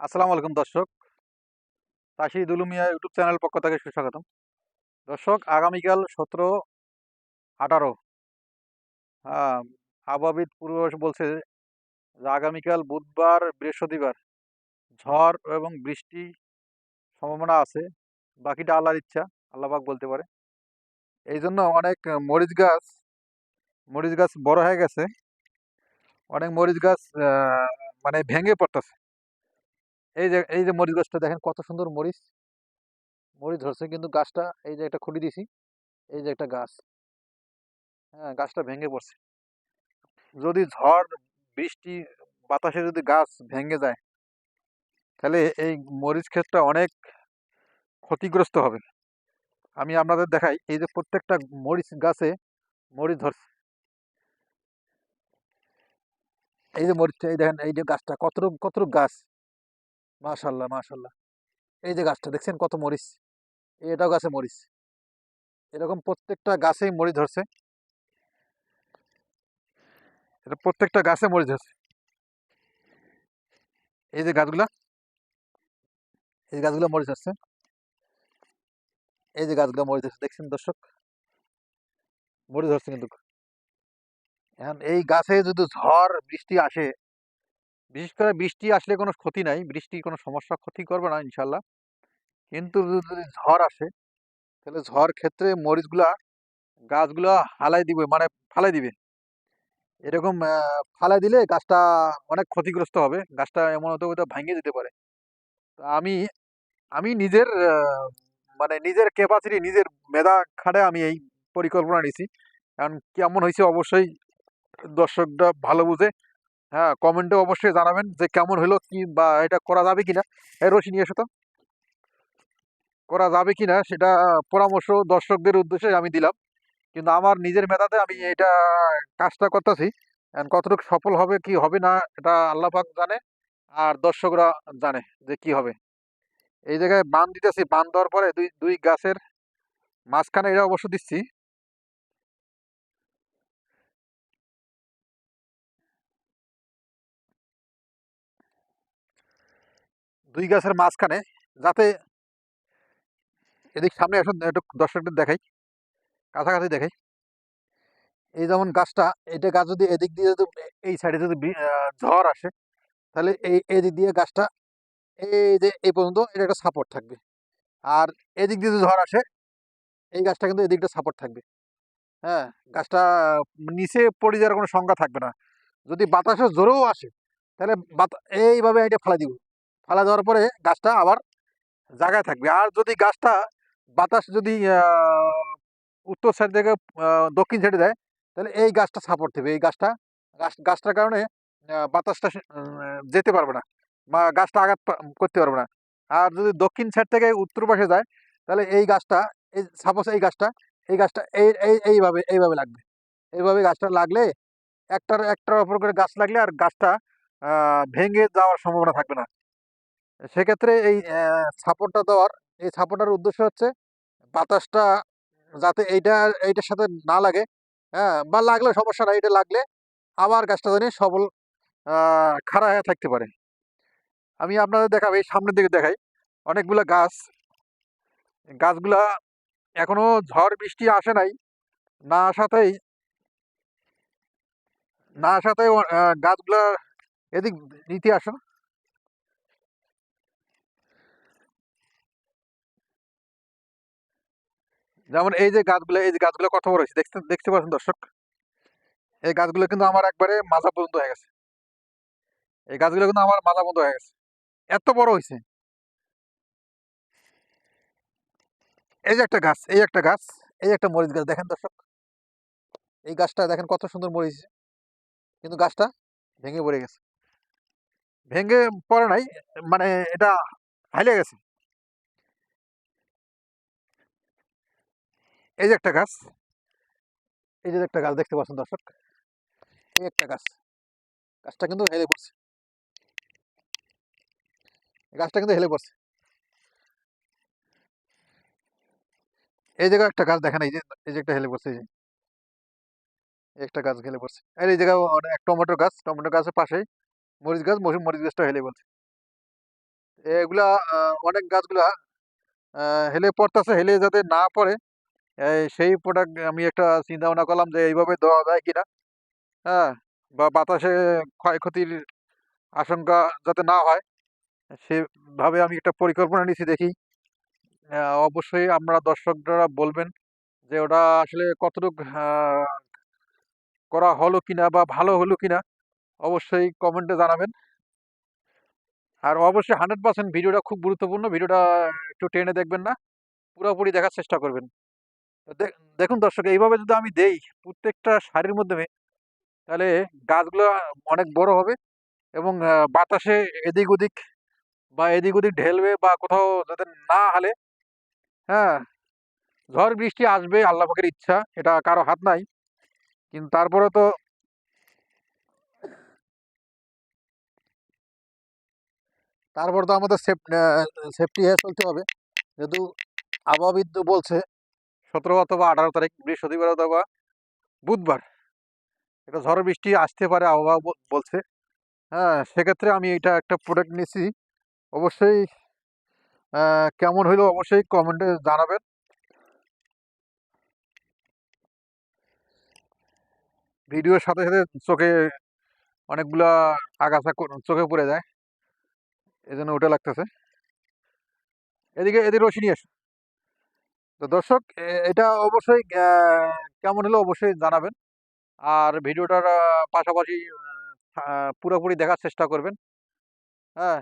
আসসালামু আলাইকুম দর্শক। চাষি দুলুমিয়া ইউটিউব চ্যানেল পক্ষ থেকে সুস্বাগতম। দর্শক, আগামীকাল সতেরো আঠারো হ্যাঁ আবহাবিদ পূর্বাভাস বলছে যে আগামীকাল বুধবার, বৃহস্পতিবার ঝড় এবং বৃষ্টি সম্ভাবনা আছে। বাকিটা আল্লাহর ইচ্ছা আল্লাহবাক বলতে পারে। এই জন্য অনেক মরিচ গাছ মরিচ গাছ বড় হয়ে গেছে। অনেক মরিচ গাছ মানে ভেঙে পড়তেছে। এই যে এই যে মরিচ গাছটা দেখেন কত সুন্দর মরিচ। মরিচ ধরছে কিন্তু গাছটা, এই যে একটা খুঁটি দিছি, এই যে একটা গাছ। হ্যাঁ গাছটা ভেঙে পড়ছে। যদি ঝড়, বৃষ্টি, বাতাসে যদি গাছ ভেঙে যায়, তাহলে এই মরিচ ক্ষেতটা অনেক ক্ষতিগ্রস্ত হবে। আমি আপনাদের দেখাই, এই যে প্রত্যেকটা মরিচ গাছে মরিচ ধরছে। এই যে মরিচটা এই দেখেন, এই যে গাছটা কতটুক কতটুক গাছ। মাশাল্লাহ মাশাল্লাহ। এই যে গাছটা, দেখছেন কত মরিচ? এটাও গাছে মরিচ। এরকম প্রত্যেকটা গাছেই মরিচ ধরছে। এটা প্রত্যেকটা গাছে মরিচ ধরছে। এই যে গাছগুলা, এই গাছগুলো মরিচ ধরছে। এই যে গাছগুলো মরিচ ধরছে, দেখছেন দর্শক? মরিচ ধরছে কিন্তু। এখন এই গাছে যদি ঝড়, বৃষ্টি আসে, বিশেষ করে বৃষ্টি আসলে কোনো ক্ষতি নাই, বৃষ্টি কোনো সমস্যা ক্ষতি করবে না, ইনশাল্লাহ। কিন্তু যদি ঝড় আসে, তাহলে ঝড় ক্ষেত্রে মরিচগুলা, গাছগুলা হালাই দিবে মানে ফালাই দিবে। এরকম ফালাই দিলে গাছটা অনেক ক্ষতিগ্রস্ত হবে, গাছটা এমন হতে হতে ভেঙে যেতে পারে। তো আমি আমি নিজের মানে নিজের ক্যাপাসিটি নিজের মেধা খাটে আমি এই পরিকল্পনা নিয়েছি কারণ কেমন হয়েছে অবশ্যই দর্শকরা ভালো বুঝে। হ্যাঁ কমেন্টে অবশ্যই জানাবেন যে কেমন হলো, কি বা এটা করা যাবে কিনা। এই রশি নিয়ে এসো তো। করা যাবে কিনা সেটা পরামর্শ দর্শকদের উদ্দেশ্যে আমি দিলাম। কিন্তু আমার নিজের মেধাতে আমি এটা কাজটা করতেছি। কতটুকু সফল হবে, কি হবে না, এটা আল্লাহ পাক জানে। আর দর্শকরা জানে যে কি হবে। এই জায়গায় বান দিতেছি, বান দেওয়ার পরে দুই দুই গাছের মাঝখানে এটা অবশ্য দিচ্ছি। দুই গাছের মাঝখানে যাতে এদিক সামনে আসুন, একটু দর্শকদের দেখাই, কাছাকাছি দেখাই। এই যেমন গাছটা, এটা গাছ যদি এদিক দিয়ে যদি, এই সাইডে যদি ঝড় আসে, তাহলে এই, এদিক দিয়ে গাছটা, এই যে, এই পর্যন্ত এটা একটা সাপোর্ট থাকবে। আর এদিক দিয়ে যদি ঝড় আসে, এই গাছটা কিন্তু এদিকটা সাপোর্ট থাকবে। হ্যাঁ গাছটা নিচে পড়ে যাওয়ার কোনো সংখ্যা থাকবে না। যদি বাতাসে জোরেও আসে, তাহলে বাতা, এইভাবে এটা ফেলা দিব। ফেলা দেওয়ার পরে গাছটা আবার জায়গায় থাকবে। আর যদি গাছটা বাতাস যদি উত্তর সাইড থেকে দক্ষিণ সাইডে দেয়, তাহলে এই গাছটা সাপোর্ট দেবে। এই গাছটা, গাছ, গাছটার কারণে বাতাসটা যেতে পারবে না বা গাছটা আঘাত করতে পারবে না। আর যদি দক্ষিণ সাইড থেকে উত্তর পাশে যায়, তাহলে এই গাছটা, এই সাপোজ এই গাছটা এই গাছটা, এই এই, এইভাবে এইভাবে লাগবে। এইভাবে গাছটা লাগলে একটার একটার ওপর করে গাছ লাগলে আর গাছটা ভেঙে যাওয়ার সম্ভাবনা থাকবে না। সেক্ষেত্রে এই সাপোর্টটা দেওয়ার, এই সাপোর্টার উদ্দেশ্য হচ্ছে বাতাসটা যাতে এইটা, এইটার সাথে না লাগে হ্যাঁ বা লাগলে সমস্যা নাই এটা লাগলে আবার গাছটা জানি সবল খাড়া হয়ে থাকতে পারে। আমি আপনাদের দেখাবো, এই সামনের দিকে দেখাই, অনেকগুলো গাছ, গাছগুলা এখনও ঝড়, বৃষ্টি আসে নাই, না আসাতেই না আসাতেই গাছগুলা এদিক নিতে আসো যেমন এই যে গাছগুলো, এই যে গাছগুলো কত বড় হয়েছে, দেখতে দেখতে পাচ্ছেন দর্শক? এই গাছগুলো কিন্তু আমার একবারে মাজা পর্যন্ত হয়ে গেছে। এই গাছগুলো কিন্তু আমার মাজা পর্যন্ত হয়ে গেছে। এত বড় হয়েছে। এই যে একটা গাছ, এই একটা গাছ, এই একটা মরিচ গাছ, দেখেন দর্শক। এই গাছটা দেখেন কত সুন্দর মরিচ। কিন্তু গাছটা ভেঙে পড়ে গেছে। ভেঙে পড়ে নাই মানে এটা হাইলে গেছে। এই যে একটা গাছ, এই যে একটা গাছ দেখতে পাচ্ছেন দর্শক, এই একটা গাছ, গাছটা কিন্তু হেলে পড়ছে। গাছটা কিন্তু হেলে পড়ছে। এই জায়গায় একটা গাছ দেখেন, এই যে এই যে একটা হেলে পড়ছে, এই যে। একটা গাছ হেলে পড়ছে। আর এই জায়গায় অনেক টমেটো গাছ, টমেটো গাছের পাশেই মরিচ গাছ মরি- মরিচ গাছটা হেলে পড়ছে। এগুলা অনেক গাছগুলা হেলে পড়তেছে, হেলে যাতে না পড়ে সেই প্রোডাক্ট আমি একটা চিন্তা ভাবনা করলাম যে এইভাবে দেওয়া যায় কিনা। হ্যাঁ বা বাতাসে ক্ষয়ক্ষতির আশঙ্কা যাতে না হয়, সেভাবে আমি একটা পরিকল্পনা নিয়েছি দেখি। অবশ্যই আমরা দর্শকরা বলবেন যে ওটা আসলে কতটুকু করা হলো কিনা বা ভালো হলো কিনা অবশ্যই কমেন্টে জানাবেন। আর অবশ্যই হান্ড্রেড পার্সেন্ট ভিডিওটা খুব গুরুত্বপূর্ণ, ভিডিওটা একটু টেনে দেখবেন না, পুরোপুরি দেখার চেষ্টা করবেন। দেখুন দর্শক, এইভাবে যদি আমি দেই প্রত্যেকটা সারির মাধ্যমে তাহলে গাছগুলো অনেক বড় হবে এবং বাতাসে এদিক ওদিক বা এদিক ওদিক ঢেলবে বা কোথাও যাতে না হালে হ্যাঁ ঝড় বৃষ্টি আসবে, আল্লাহ ইচ্ছা, এটা কারও হাত নাই। কিন্তু তারপরে তো তারপর তো আমাদের সেফটি হয়ে, চলতে হবে। যেহেতু আবহাওয়াবিদ বলছে সতেরো অথবা আঠারো তারিখ বৃহস্পতিবার অথবা বুধবার। এটা ঝড় বৃষ্টি আসতে পারে, আবহাওয়া বলছে। হ্যাঁ সেক্ষেত্রে আমি এটা একটা প্রোডাক্ট নিয়েছি অবশ্যই কেমন হইল অবশ্যই কমেন্টে জানাবেন। ভিডিওর সাথে সাথে চোখে অনেকগুলা আগাছা চোখে পড়ে যায়। এই জন্য ওটা লাগতেছে। এদিকে এদিকে রশি নিয়ে এসো তো দর্শক এটা অবশ্যই কেমন হলো অবশ্যই জানাবেন। আর ভিডিওটার পাশাপাশি পুরোপুরি দেখার চেষ্টা করবেন। হ্যাঁ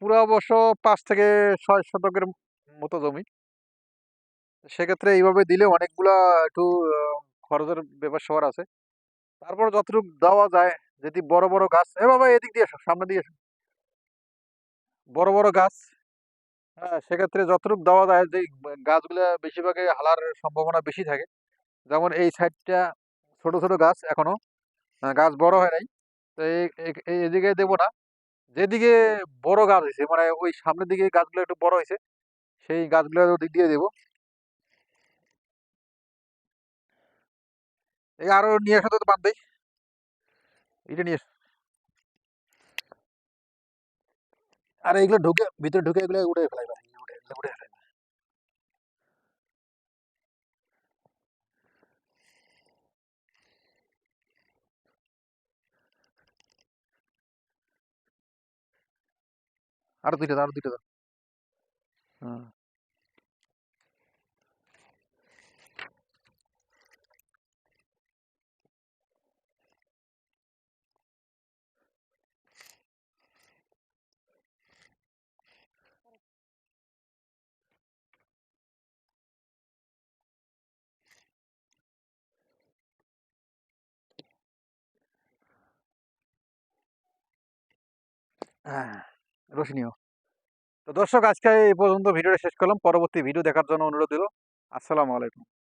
পুরো অবশ্য পাঁচ থেকে ছয় শতকের মতো জমি। সেক্ষেত্রে এইভাবে দিলে অনেকগুলা একটু খরচের ব্যাপার সবার আছে। তারপর যতটুকু দেওয়া যায়, যদি বড় বড় গাছ, এভাবে এদিক দিয়ে সামনে দিয়ে বড় বড় গাছ হ্যাঁ সেক্ষেত্রে যতটুকু দেওয়া যায় যে, গাছগুলো বেশিরভাগই হালার সম্ভাবনা বেশি থাকে। যেমন এই সাইডটা ছোট ছোট গাছ এখনও গাছ বড় হয় নাই। তো এই এদিকে দেবো না। যেদিকে বড় গাছ হয়েছে মানে ওই সামনের দিকে গাছগুলো একটু বড় হয়েছে সেই গাছগুলো ওদিক দিয়ে দেবো এই আরও নিয়ে আসো তো বান্ধে এটা নিয়ে আর এগুলো ঢুকে ভিতরে ঢুকে এগুলো উঠে ফেলাইবা উঠে এগুলো উঠে ফেলাইবা আরো দুইটা দাও আরো দুইটা দাও হ্যাঁ হ্যাঁ তো দর্শক, আজকে এই পর্যন্ত ভিডিওটা শেষ করলাম। পরবর্তী ভিডিও দেখার জন্য অনুরোধ দিল আসসালামু আলাইকুম।